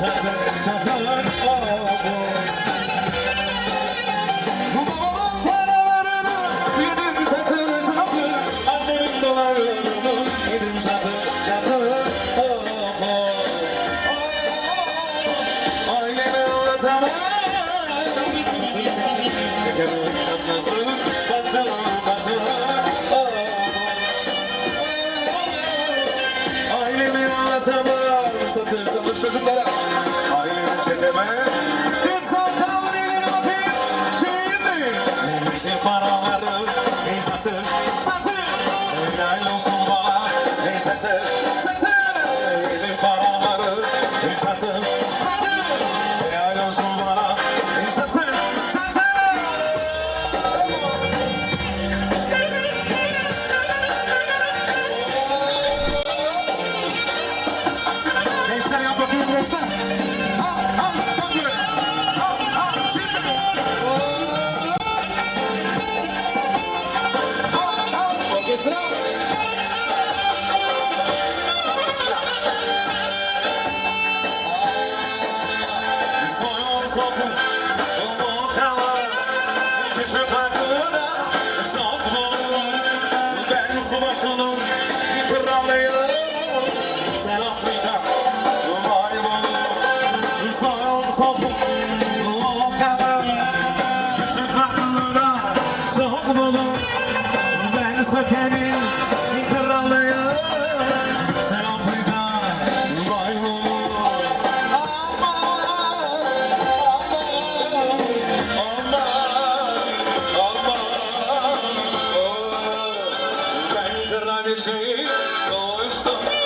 çatak çatak abo oh, oh. Bu babamın paralarını yedim satır satır Annemin dolarını yedim satır satır abo Aileme anlatamam Kraliçeyi doğuştum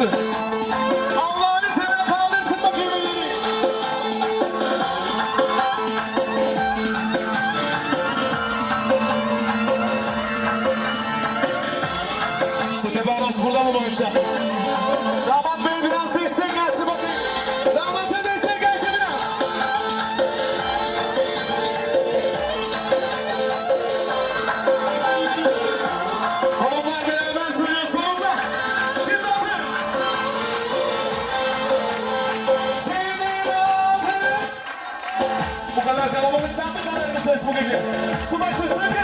kaldırsın. Allah'ını seven kaldırsın bu gemileri. İşte Tebanas burada mı bu akşam? 소개해 주세요. 수고하셨습니다.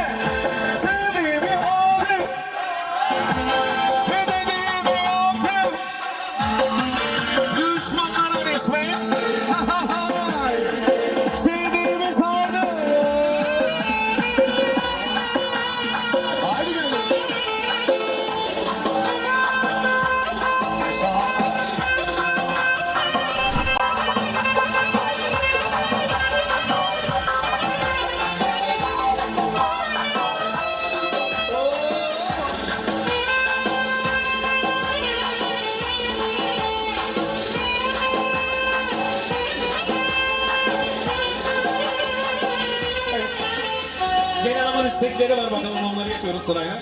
İstekleri var bakalım onları yapıyoruz sırayla.